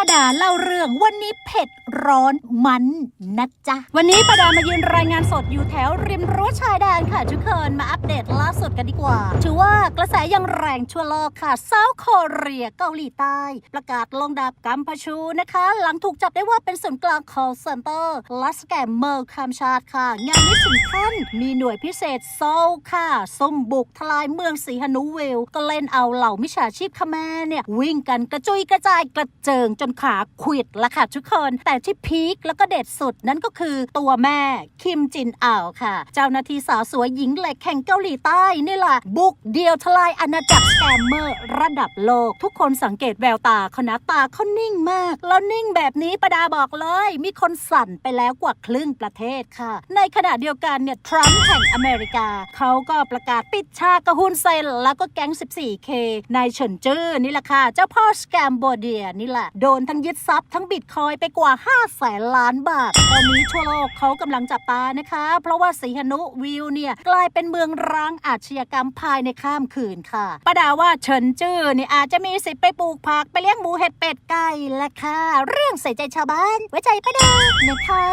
าดาเล่าเรื่องวันนี้เผ็ดร้อนมันนะจ๊ะ วันนี้ป้าดามายืนรายงานสดอยู่แถวริมรั้วชายแดนค่ะทุกคนมาอัปเดตล่าสุดกันดีกว่า ถือว่ากระแสยังแรงชั่วโลกค่ะเซาท์โคเรียเกาหลีใต้ ประกาศลงดาบกัมพูชูนะคะ หลังถูกจับได้ว่าเป็นศูนย์กลาง call center ลัสแกมเมอร์คามชาติค่ะ งานนี้ถึงขั้นมีหน่วยพิเศษโซลค่ะซุ่มบุกทลายเมืองสีฮานูเวล ก็เล่นเอาเหล่ามิจฉาชีพขแม่เนี่ยวิ่งกันกระจุยกระจายกระเจิงจนขาขวิดละค่ะทุกคน แต่ที่พีคแล้วก็เด็ดสุดนั่นก็คือตัวแม่คิมจินอ่าวค่ะ เจ้าหน้าที่สาวสวยหญิงเหล็กแห่งเกาหลีใต้นี่แหละบุกเดียวทลายอาณาจักรสแกมเมอร์ระดับโลก ทุกคนสังเกตแววตาเขานะตาเขานิ่งมาก แล้วนิ่งแบบนี้ประดาบอกเลย มีคนสั่นไปแล้วกว่าครึ่งประเทศค่ะ ในขณะเดียวกันเนี่ยทรัมป์แห่งอเมริกา เขาก็ประกาศปิดฉากกระหุนเซนแล้วก็แก๊ง 14K นายเฉินจื้อนี่แหละค่ะ เจ้าพ่อสแกมโบเดียนี่แหละโดนทั้งยึดทรัพย์ทั้งบิตคอยไปกว่า 5 แสนล้านบาท ตอนนี้ทั่วโลกเขากำลังจับตานะคะ เพราะว่าสีหนุวิวเนี่ยกลายเป็นเมืองร้างอาชญากรรมภายในข้ามคืนค่ะประดาว่าเฉินจื้อเนี่ยอาจจะมีสิทธิ์ไปปลูกผักไปเลี้ยงหมูเห็ดเป็ดไก่และค่ะ เรื่องใส่ใจชาวบ้าน ไว้ใจประดานะคะ